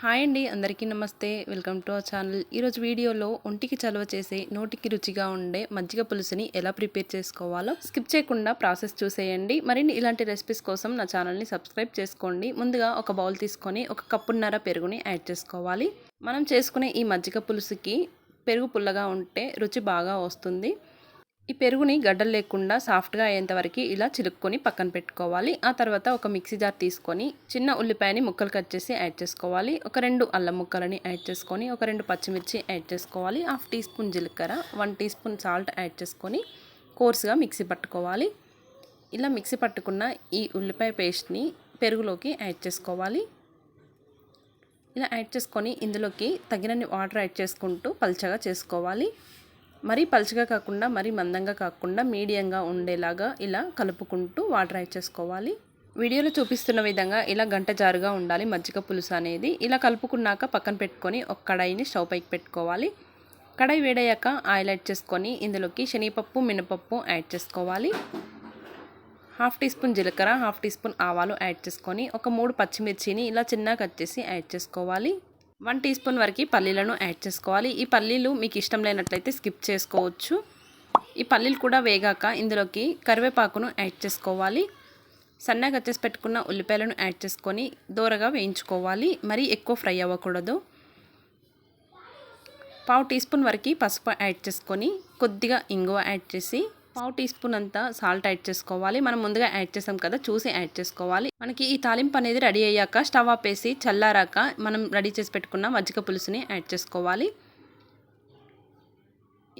Hi అండి అందరికీ నమస్తే. Welcome to our channel. ఈరోజు వీడియోలో ఒంటికి చలవ చేసే నోటికి రుచిగా ఉండే మజ్జిగ పులుసుని ఎలా ప్రిపేర్ చేసుకోవాలో స్కిప్ చేయకుండా ప్రాసెస్ చూసేయండి. మరిన్ని ఇలాంటి రెసిపీస్ కోసం నా ఛానల్ని సబ్స్క్రైబ్ చేసుకోండి. ముందుగా ఒక బౌల్ తీసుకొని ఒక కప్పున్నర పెరుగుని యాడ్ చేసుకోవాలి. మనం చేసుకునే ఈ మజ్జిగ పులుసుకి పెరుగు పుల్లగా ఉంటే రుచి బాగా వస్తుంది. ఈ పెరుగుని గడ్డలు లేకుండా సాఫ్ట్గా అయ్యేంత వరకు ఇలా చిలుక్కొని పక్కన పెట్టుకోవాలి. ఆ తర్వాత ఒక మిక్సీ జార్ తీసుకొని చిన్న ఉల్లిపాయని ముక్కలు కట్ చేసి యాడ్ చేసుకోవాలి. ఒక రెండు అల్లం ముక్కలని యాడ్ చేసుకొని ఒక రెండు పచ్చిమిర్చి యాడ్ చేసుకోవాలి. హాఫ్ టీ స్పూన్ జీలకర్ర one tea spoon salt add చేసుకొని కోర్స్గా మిక్సీ పట్టుకోవాలి. ఇలా మిక్సీ పట్టుకున్న ఈ ఉల్లిపాయ పేస్ట్ని పెరుగులోకి యాడ్ చేసుకోవాలి. ఇలా యాడ్ చేసుకొని ఇందులోకి తగినన్ని వాటర్ యాడ్ చేసుకుంటూ పల్చగా చేసుకోవాలి. మరీ పలుచగా కాకుండా మరీ మందంగా కాకుండా మీడియంగా ఉండేలాగా ఇలా కలుపుకుంటూ వాటర్ యాడ్ చేసుకోవాలి. వీడియోలో చూపిస్తున్న విధంగా ఇలా గంట జారుగా ఉండాలి. మజ్జిగ పులుసు అనేది ఇలా కలుపుకున్నాక పక్కన పెట్టుకొని ఒక కడాయిని స్టవ్ పైకి పెట్టుకోవాలి. కడాయి వేడయ్యాక ఆయిల్ యాడ్ చేసుకొని ఇందులోకి శనగపప్పు మినపప్పు యాడ్ చేసుకోవాలి. హాఫ్ టీ స్పూన్ జీలకర్ర హాఫ్ టీ స్పూన్ ఆవాలు యాడ్ చేసుకొని ఒక మూడు పచ్చిమిర్చిని ఇలా చిన్నగా కట్ చేసి యాడ్ చేసుకోవాలి. వన్ టీ స్పూన్ వరకు పల్లీలను యాడ్ చేసుకోవాలి. ఈ పల్లీలు మీకు ఇష్టం లేనట్లయితే స్కిప్ చేసుకోవచ్చు. ఈ పల్లీలు కూడా వేగాక ఇందులోకి కరివేపాకును యాడ్ చేసుకోవాలి. సన్నగా వచ్చేసి పెట్టుకున్న ఉల్లిపాయలను యాడ్ చేసుకొని దూరగా వేయించుకోవాలి. మరీ ఎక్కువ ఫ్రై అవ్వకూడదు. పావు టీ స్పూన్ వరకు పసుపు యాడ్ చేసుకొని కొద్దిగా ఇంగువ యాడ్ చేసి పావు టీ స్పూన్ అంతా సాల్ట్ యాడ్ చేసుకోవాలి. మనం ముందుగా యాడ్ చేసాం కదా చూసి యాడ్ చేసుకోవాలి. మనకి ఈ తాలింపు అనేది రెడీ అయ్యాక స్టవ్ ఆపేసి చల్లారాక మనం రెడీ చేసి పెట్టుకున్న మజ్జిగ పులుసుని యాడ్ చేసుకోవాలి.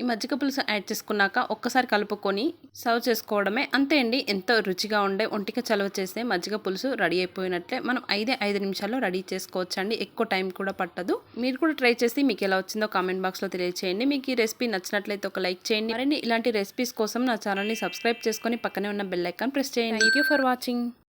ఈ మజ్జిగ పులుసు యాడ్ చేసుకున్నాక ఒక్కసారి కలుపుకొని సర్వ్ చేసుకోవడమే. అంతే అండి ఎంతో రుచిగా ఉండే ఒంటికి చలవ చేసే మజ్జిగ పులుసు రెడీ అయిపోయినట్లే. మనం ఐదే ఐదు నిమిషాల్లో రెడీ చేసుకోవచ్చు అండి ఎక్కువ టైం కూడా పట్టదు. మీరు కూడా ట్రై చేసి మీకు ఎలా వచ్చిందో కామెంట్ బాక్స్లో తెలియచేయండి. మీకు ఈ రెసిపీ నచ్చినట్లయితే ఒక లైక్ చేయండి. మరిన్ని ఇలాంటి రెసిపీస్ కోసం నా ఛానల్ని సబ్స్క్రైబ్ చేసుకొని పక్కనే ఉన్న బెల్ ఐకాన్ ప్రెస్ చేయండి. Thank for watching